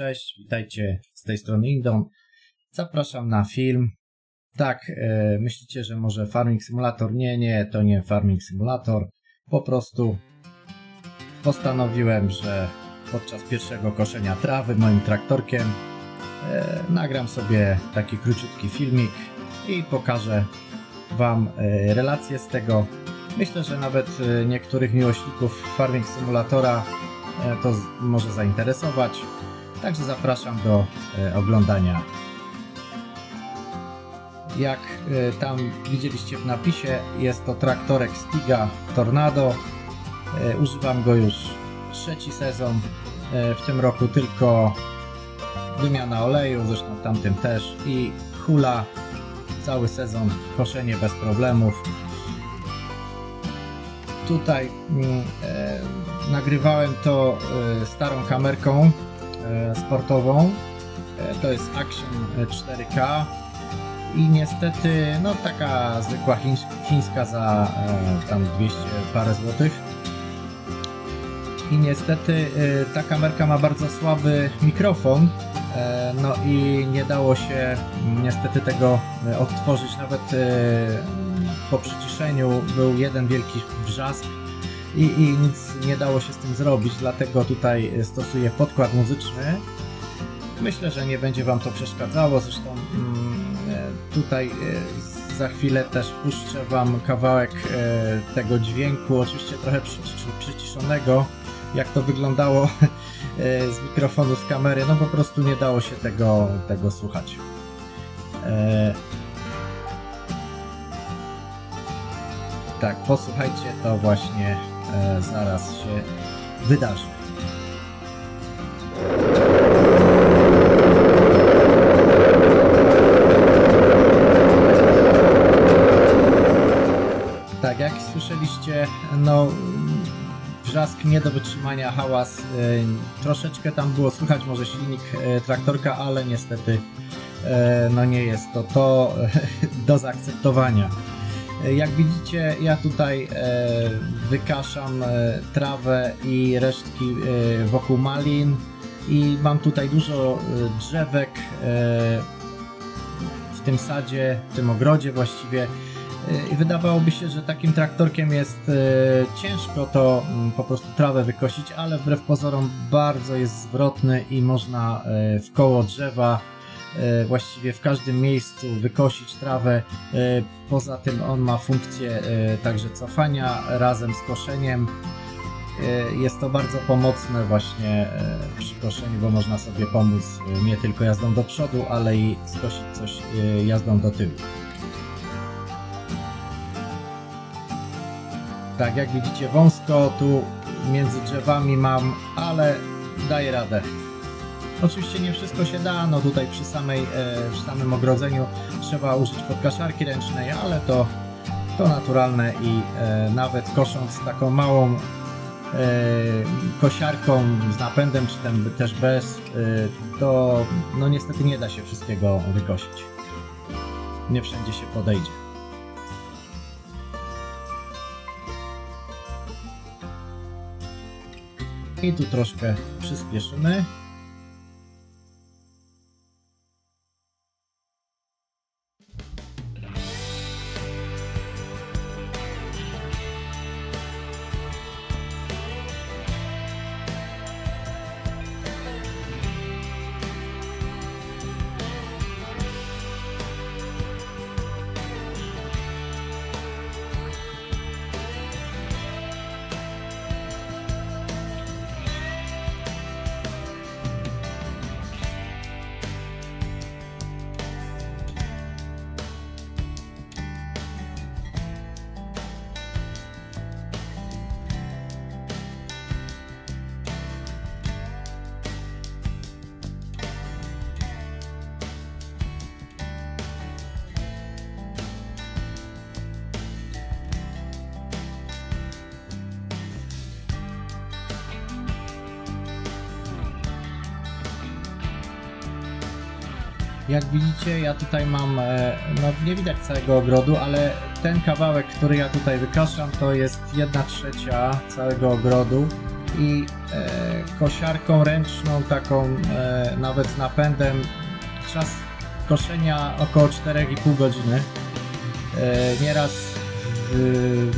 cześć, witajcie z tej strony Indon. Zapraszam na film. Tak, e, myślicie, że może Farming Simulator? Nie, nie, to nie Farming Simulator. Po prostu postanowiłem, że podczas pierwszego koszenia trawy moim traktorkiem e, nagram sobie taki króciutki filmik i pokażę Wam relacje z tego. Myślę, że nawet niektórych miłośników Farming Simulatora to może zainteresować. Także zapraszam do e, oglądania. Jak e, tam widzieliście w napisie, jest to traktorek Stiga Tornado. E, Używam go już trzeci sezon. W tym roku tylko wymiana oleju, zresztą w tamtym też i hula cały sezon koszenie bez problemów. Tutaj mm, e, nagrywałem to e, starą kamerką sportową. E, to jest Action 4K i niestety no taka zwykła chińs- chińska za e, tam 200 parę złotych. I niestety e, ta kamerka ma bardzo słaby mikrofon, e, no i nie dało się niestety tego e, odtworzyć nawet e, po przyciszeniu był jeden wielki wrzask i, i nic nie dało się z tym zrobić, dlatego tutaj e, stosuję podkład muzyczny. Myślę, że nie będzie Wam to przeszkadzało, zresztą mm, e, tutaj e, za chwilę też puszczę Wam kawałek tego dźwięku, oczywiście trochę przycisz- przyciszonego, jak to wyglądało z mikrofonu, z kamery, no po prostu nie dało się tego, tego słuchać. Tak, posłuchajcie, to właśnie zaraz się wydarzy. Tak, jak słyszeliście, no wrzask nie do wytrzymania, hałas. e, Troszeczkę tam było słychać może silnik e, traktorka, ale niestety e, no nie jest to to do zaakceptowania. E, Jak widzicie, ja tutaj e, wykaszam e, trawę i resztki wokół malin i mam tutaj dużo drzewek w tym sadzie, w tym ogrodzie właściwie. I wydawałoby się, że takim traktorkiem jest ciężko to mm, po prostu trawę wykosić, ale wbrew pozorom bardzo jest zwrotny i można w koło drzewa właściwie w każdym miejscu wykosić trawę. E, Poza tym on ma funkcję e, także cofania razem z koszeniem. E, Jest to bardzo pomocne właśnie e, przy koszeniu, bo można sobie pomóc e, nie tylko jazdą do przodu, ale i skosić coś e, jazdą do tyłu. Tak, jak widzicie wąsko tu między drzewami mam, ale daję radę. Oczywiście nie wszystko się da, no tutaj przy, samej, e, przy samym ogrodzeniu trzeba użyć podkaszarki ręcznej, ale to, to naturalne i e, nawet kosząc taką małą e, kosiarką z napędem, czy tam też bez, to no niestety nie da się wszystkiego wykosić. Nie wszędzie się podejdzie. I tu troszkę przyspieszymy. Jak widzicie, ja tutaj mam, e, no nie widać całego ogrodu, ale ten kawałek, który ja tutaj wykaszam, to jest 1 trzecia całego ogrodu. i e, kosiarką ręczną, taką e, nawet napędem, czas koszenia około 4,5 godziny. Nieraz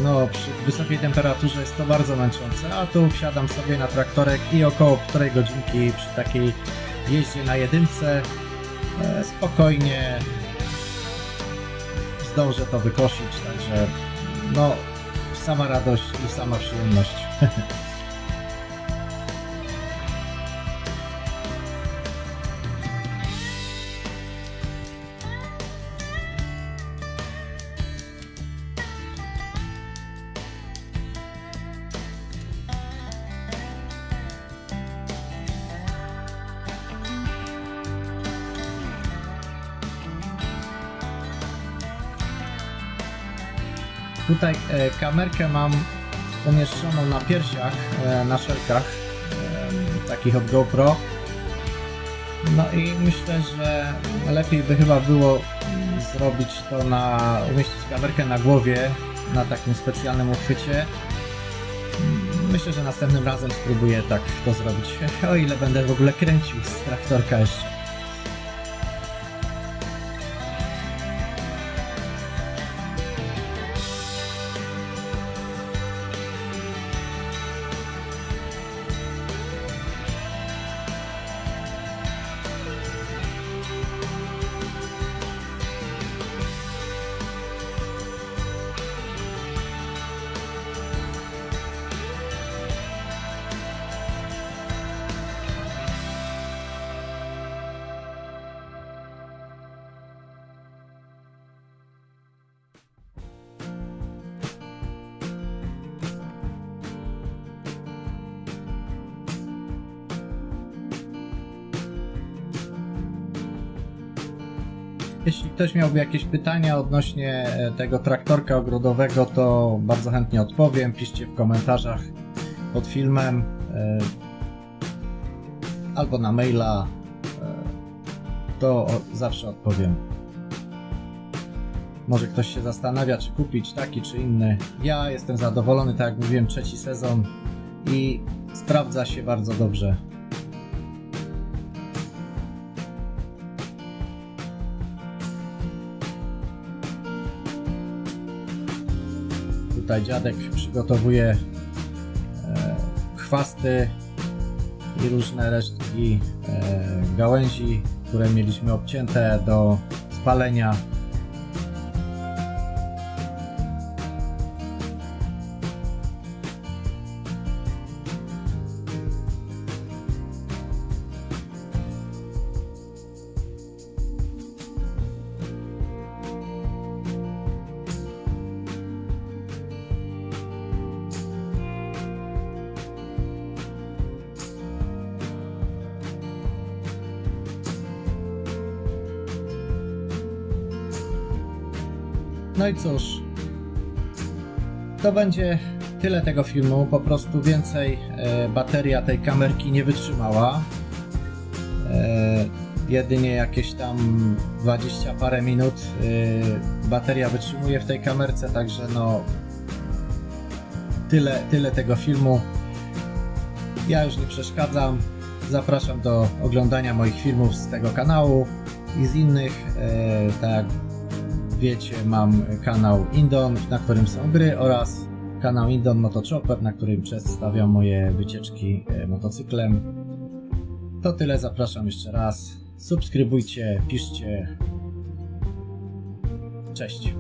no, przy wysokiej temperaturze jest to bardzo męczące, a tu wsiadam sobie na traktorek i około 1,5 godzinki przy takiej jeździe na jedynce spokojnie zdążę to wykosić, także no sama radość i sama przyjemność. Tutaj e, kamerkę mam umieszczoną na piersiach, e, na szelkach, e, takich od GoPro. No i myślę, że lepiej by chyba było mm, zrobić to na, umieścić kamerkę na głowie, na takim specjalnym uchwycie. Myślę, że następnym razem spróbuję tak to zrobić, o ile będę w ogóle kręcił z traktorka jeszcze. Jeśli ktoś miałby jakieś pytania odnośnie e, tego traktorka ogrodowego, to bardzo chętnie odpowiem. Piszcie w komentarzach pod filmem e, albo na maila. e, To zawsze odpowiem. Może ktoś się zastanawia, czy kupić taki czy inny. Ja jestem zadowolony, tak jak mówiłem, trzeci sezon i sprawdza się bardzo dobrze. Tutaj dziadek przygotowuje e, chwasty i różne resztki e, gałęzi, które mieliśmy obcięte do spalenia. No i cóż, to będzie tyle tego filmu. Po prostu więcej e, bateria tej kamerki nie wytrzymała. E, jedynie jakieś tam 20 parę minut e, bateria wytrzymuje w tej kamerce, także no tyle, tyle tego filmu. Ja już nie przeszkadzam. Zapraszam do oglądania moich filmów z tego kanału i z innych. E, tak wiecie, mam kanał Indon, na którym są gry oraz kanał Indon Motochopper, na którym przedstawiam moje wycieczki e, motocyklem. To tyle, zapraszam jeszcze raz. Subskrybujcie, piszcie. Cześć.